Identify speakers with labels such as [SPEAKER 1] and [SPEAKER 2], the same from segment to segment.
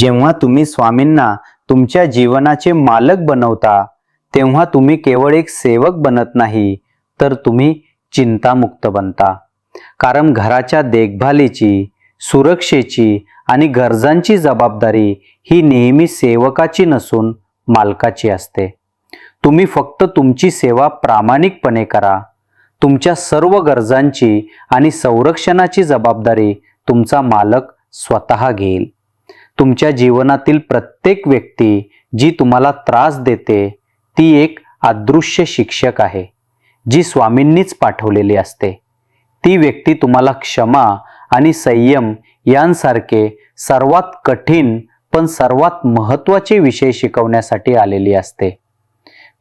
[SPEAKER 1] जेव्हा तुम्ही स्वामींना तुमच्या जीवनाचे मालक बनवता तेव्हा तुम्ही केवळ एक सेवक बनत नाही तर तुम्ही चिंतामुक्त बनता. कारण घराच्या देखभालीची सुरक्षेची आणि गरजांची जबाबदारी ही नेहमी सेवकाची नसून मालकाची असते. तुम्ही फक्त तुमची सेवा प्रामाणिकपणे करा. तुमच्या सर्व गरजांची आणि संरक्षणाची जबाबदारी तुमचा मालक स्वतः घेईल. तुमच्या जीवनातील प्रत्येक व्यक्ती जी तुम्हाला त्रास देते ती एक अदृश्य शिक्षक आहे जी स्वामींनीच पाठवलेली असते. ती व्यक्ती तुम्हाला क्षमा आणि संयम यांसारखे सर्वात कठीण पण सर्वात महत्त्वाचे विषय शिकवण्यासाठी आलेली असते.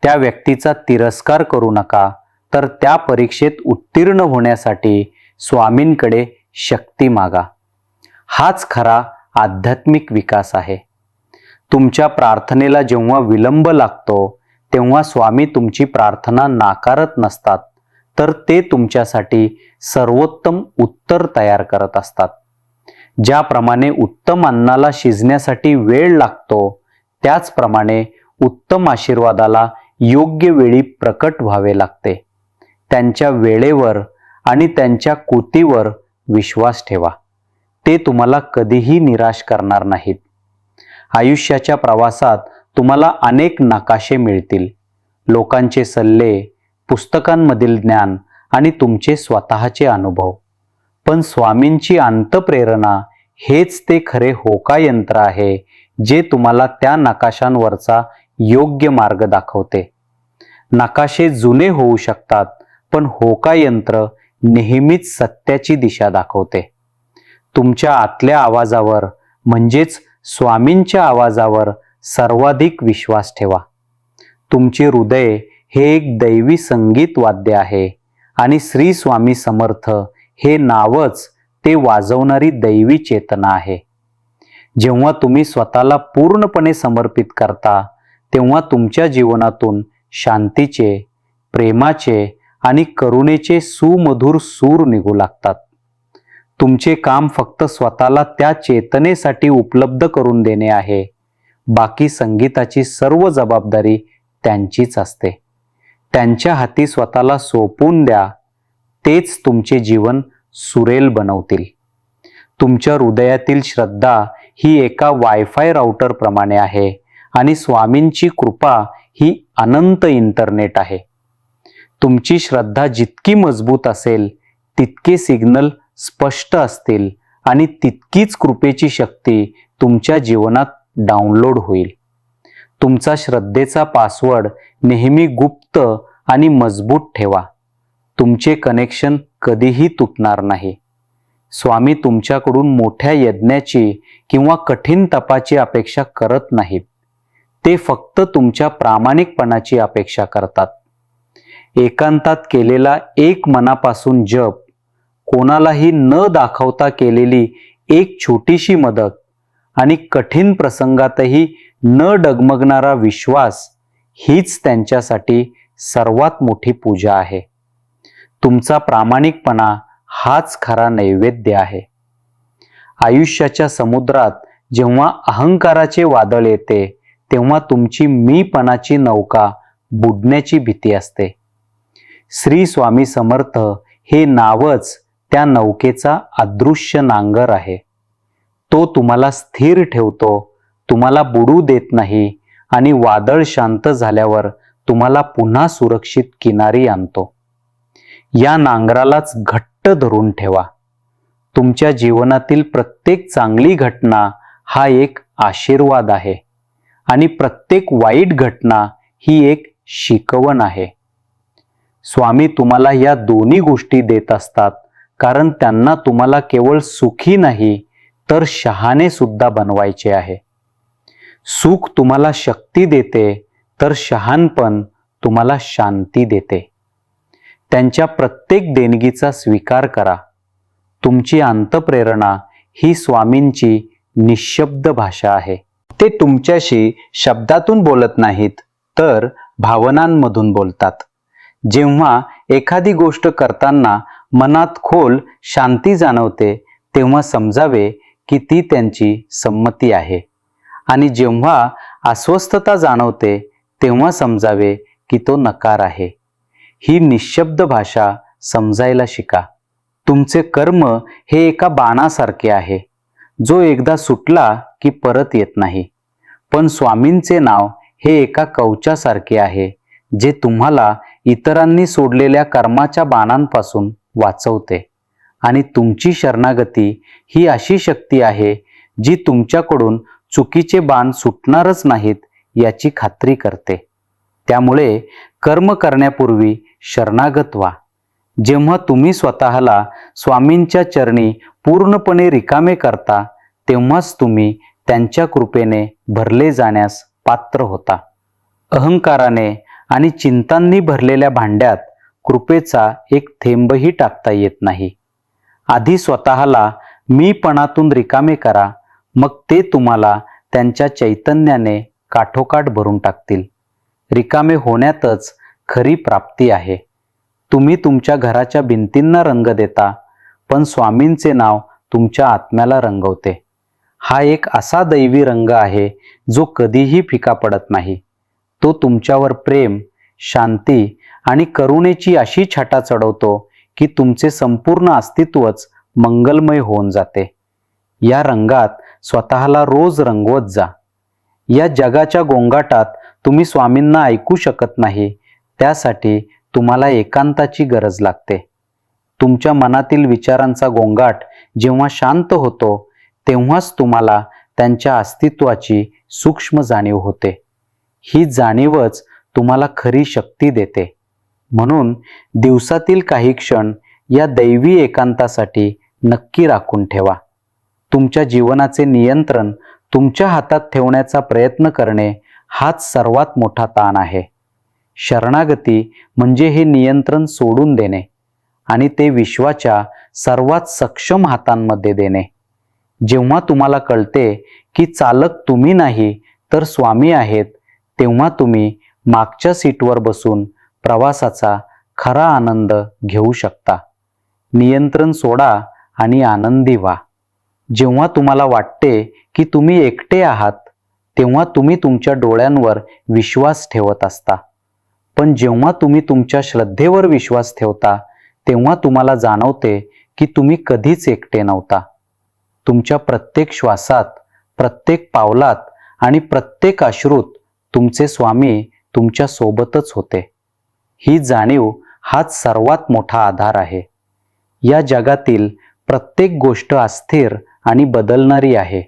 [SPEAKER 1] त्या व्यक्तीचा तिरस्कार करू नका तर त्या परीक्षेत उत्तीर्ण होण्यासाठी स्वामींकडे शक्ती मागा. हाच खरा आध्यात्मिक विकास आहे. तुमच्या प्रार्थनेला जेव्हा विलंब लागतो तेव्हा स्वामी तुमची प्रार्थना नाकारत नसतात तर ते तुमच्यासाठी सर्वोत्तम उत्तर तयार करत असतात. ज्याप्रमाणे उत्तम अन्नाला शिजण्यासाठी वेळ लागतो त्याचप्रमाणे उत्तम आशीर्वादाला योग्य वेळी प्रकट व्हावे लागते. त्यांच्या वेळेवर आणि त्यांच्या कृतीवर विश्वास ठेवा. ते तुम्हाला कधीही निराश करणार नाहीत. आयुष्याच्या प्रवासात तुम्हाला अनेक नकाशे मिळतील. लोकांचे सल्ले पुस्तकांमधील ज्ञान आणि तुमचे स्वतःचे अनुभव. पण स्वामींची अंतप्रेरणा हेच ते खरे होका यंत्र आहे जे तुम्हाला त्या नकाशांवरचा योग्य मार्ग दाखवते. नकाशे जुने होऊ शकतात पण होका यंत्र नेहमीच सत्याची दिशा दाखवते. तुमच्या आतल्या आवाजावर म्हणजेच स्वामींच्या आवाजावर सर्वाधिक विश्वास ठेवा. तुमचे हृदय हे एक दैवी संगीत वाद्य आहे आणि श्री स्वामी समर्थ हे नावच ते वाजवणारी दैवी चेतना आहे. जेव्हा तुम्ही स्वतःला पूर्णपणे समर्पित करता तेव्हा तुमच्या जीवनातून शांतीचे प्रेमाचे आणि करुणेचे सुमधुर सूर निघू लागतात. तुमचे काम फक्त स्वतःला त्या चेतनेसाठी उपलब्ध करून देणे आहे. बाकी संगीताची सर्व जबाबदारी त्यांचीच असते. त्यांच्या हाती स्वतःला सोपून द्या. तेच तुमचे जीवन सुरेल बनवतील. तुमच्या हृदयातील श्रद्धा ही एका वायफाय राऊटरप्रमाणे आहे आणि स्वामींची कृपा ही अनंत इंटरनेट आहे. तुमची श्रद्धा जितकी मजबूत असेल तितके सिग्नल स्पष्ट असतील आणि तितकीच कृपेची शक्ती तुमच्या जीवनात डाउनलोड होईल. तुमचा श्रद्धेचा पासवर्ड नेहमी गुप्त आणि मजबूत ठेवा. तुमचे कनेक्शन कधीही तुटणार नाही. स्वामी तुमच्याकडून मोठ्या यज्ञाची किंवा कठीण तपाची अपेक्षा करत नाहीत. ते फक्त तुमच्या प्रामाणिकपणाची अपेक्षा करतात. एकांतात केलेला एक मनापासून जप कोणालाही न दाखवता केलेली एक छोटीशी मदत आणि कठीण प्रसंगातही न डगमगणारा विश्वास हीच त्यांच्यासाठी सर्वात मोठी पूजा आहे. तुमचा प्रामाणिकपणा हाच खरा नैवेद्य आहे. आयुष्याच्या समुद्रात जेव्हा अहंकाराचे वादळ येते तेव्हा तुमची मीपणाची नौका बुडण्याची भीती असते. श्री स्वामी समर्थ हे नावच त्या नौकेचा अदृश्य नांगर आहे. तो तुम्हाला स्थिर ठेवतो तुम्हाला बुडू देत नाही आणि वादळ शांत झाल्यावर तुम्हाला पुन्हा सुरक्षित किनारी आणतो. या नांगरालाच घट्ट धरून ठेवा. तुमच्या जीवनातील प्रत्येक चांगली घटना हा एक आशीर्वाद आहे आणि प्रत्येक वाईट घटना ही एक शिकवण आहे. स्वामी तुम्हाला या दोन्ही गोष्टी देत असतात. कारण त्यांना तुम्हाला केवळ सुखी नाही तर शहाणे सुद्धा बनवायचे आहे. सुख तुम्हाला शक्ती देते तर शहाणपण तुम्हाला शांती देते. त्यांच्या प्रत्येक देणगीचा स्वीकार करा. तुमची अंतप्रेरणा ही स्वामींची निशब्द भाषा आहे. ते तुमच्याशी शब्दातून बोलत नाहीत तर भावनांमधून बोलतात. जेव्हा एखादी गोष्ट करताना मनात खोल शांती जाणवते तेव्हा समजावे की ती त्यांची संमती आहे. आणि जेव्हा अस्वस्थता जाणवते तेव्हा समजावे की तो नकार आहे. ही निशब्द भाषा समजायला शिका. तुमचे कर्म हे एका बाणासारखे आहे. जो एकदा सुटला की परत येत नाही. पण स्वामींचे नाव हे एका कवचासारखे आहे जे तुम्हाला इतरांनी सोडलेल्या कर्माच्या बाणांपासून वाचवते. आणि तुमची शरणागती ही अशी शक्ती आहे जी तुमच्याकडून चुकीचे बाण सुटणारच नाहीत याची खात्री करते. त्यामुळे कर्म करण्यापूर्वी शरणागत व्हा. जेव्हा तुम्ही स्वतःला स्वामींच्या चरणी पूर्णपणे रिकामे करता तेव्हाच तुम्ही त्यांच्या कृपेने भरले जाण्यास पात्र होता. अहंकाराने आणि चिंतांनी भरलेल्या भांड्यात कृपेचा एक थेंबही टाकता येत नाही. आधी स्वतःला मीपणातून रिकामे करा मग ते तुम्हाला त्यांच्या चैतन्याने काठोकाठ भरून टाकतील. रिकामे होण्यातच खरी प्राप्ती आहे. तुम्ही तुमच्या घराच्या भिंतींना रंग देता पण स्वामींचे नाव तुमच्या आत्म्याला रंगवते. हा एक असा दैवी रंग आहे जो कधीही फिका पडत नाही. तो तुमच्यावर प्रेम शांती आणि करुणेची अशी छटा चढवतो की तुमचे संपूर्ण अस्तित्वच मंगलमय होऊन जाते. या रंगात स्वतःला रोज रंगवत जा. या जगाच्या गोंगाटात तुम्ही स्वामींना ऐकू शकत नाही त्यासाठी तुम्हाला एकांताची गरज लागते. तुमच्या मनातील विचारांचा गोंगाट जेव्हा शांत होतो तेव्हाच तुम्हाला त्यांच्या अस्तित्वाची सूक्ष्म जाणीव होते. ही जाणीवच तुम्हाला खरी शक्ती देते. म्हणून दिवसातील काही क्षण या दैवी एकांतासाठी नक्की राखून ठेवा. तुमच्या जीवनाचे नियंत्रण तुमच्या हातात ठेवण्याचा प्रयत्न करणे हाच सर्वात मोठा ताण आहे. शरणागती म्हणजे हे नियंत्रण सोडून देणे आणि ते विश्वाच्या सर्वात सक्षम हातांमध्ये देणे. जेव्हा तुम्हाला कळते की चालक तुम्ही नाही तर स्वामी आहेत तेव्हा तुम्ही मागच्या सीटवर बसून प्रवासाचा खरा आनंद घेऊ शकता. नियंत्रण सोडा आणि आनंदी व्हा. जेव्हा तुम्हाला वाटते की तुम्ही एकटे आहात तेव्हा तुम्ही तुमच्या डोळ्यांवर विश्वास ठेवत असता. पण जेव्हा तुम्ही तुमच्या श्रद्धेवर विश्वास ठेवता तेव्हा तुम्हाला जाणवते की तुम्ही कधीच एकटे नव्हता. तुमच्या प्रत्येक श्वासात प्रत्येक पावलात आणि प्रत्येक अश्रूत तुमचे स्वामी तुमच्या सोबतच होते. ही जाणीव हाच सर्वात मोठा आधार आहे. या जगातील प्रत्येक गोष्ट अस्थिर आणि बदलणारी आहे.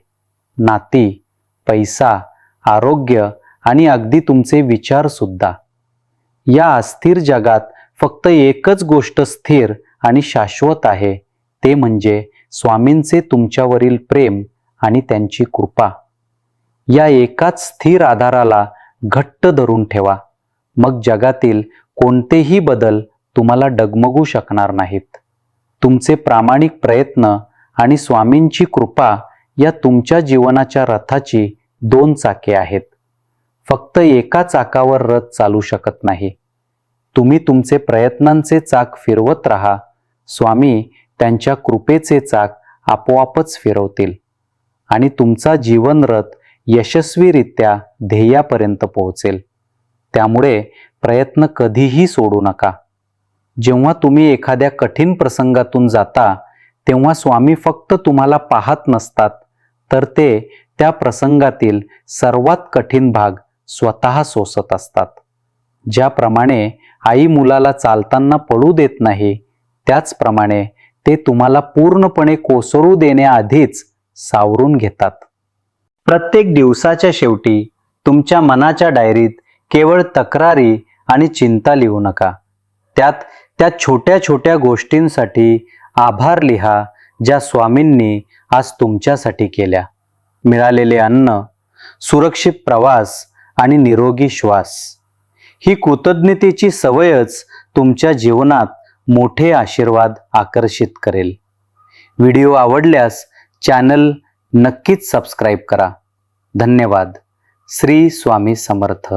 [SPEAKER 1] नाती पैसा आरोग्य आणि अगदी तुमचे विचार सुद्धा. या अस्थिर जगात फक्त एकच गोष्ट स्थिर आणि शाश्वत आहे ते म्हणजे स्वामींचे तुमच्यावरील प्रेम आणि त्यांची कृपा. या एकाच स्थिर आधाराला घट्ट धरून ठेवा. मग जगातील कोणतेही बदल तुम्हाला डगमगू शकणार नाहीत. तुमचे प्रामाणिक प्रयत्न आणि स्वामींची कृपा या तुमच्या जीवनाच्या रथाची दोन चाके आहेत. फक्त एका चाकावर रथ चालू शकत नाही. तुम्ही तुमचे प्रयत्नांचे चाक फिरवत राहा. स्वामी त्यांच्या कृपेचे चाक आपोआपच फिरवतील. आणि तुमचा जीवनरथ यशस्वीरित्या ध्येयापर्यंत पोहोचेल. त्यामुळे प्रयत्न कधीही सोडू नका. जेव्हा तुम्ही एखाद्या कठीण प्रसंगातून जाता तेव्हा स्वामी फक्त तुम्हाला पाहत नसतात तर ते त्या प्रसंगातील सर्वात कठीण भाग स्वतः सोसत असतात. ज्याप्रमाणे आई मुलाला चालताना पडू देत नाही त्याचप्रमाणे ते तुम्हाला पूर्णपणे कोसळू देण्याआधीच सावरून घेतात. प्रत्येक दिवसाच्या शेवटी तुमच्या मनाच्या डायरीत केवळ तक्रारी आणि चिंता लिहू नका. त्यात त्या छोट्या छोट्या गोष्टींसाठी आभार लिहा ज्या स्वामींनी आज तुमच्यासाठी केल्या. मिळालेले अन्न सुरक्षित प्रवास आणि निरोगी श्वास. ही कृतज्ञतेची सवयच तुमच्या जीवनात मोठे आशीर्वाद आकर्षित करेल. व्हिडिओ आवडल्यास चॅनल नक्कीच सबस्क्राईब करा. धन्यवाद. श्री स्वामी समर्थ.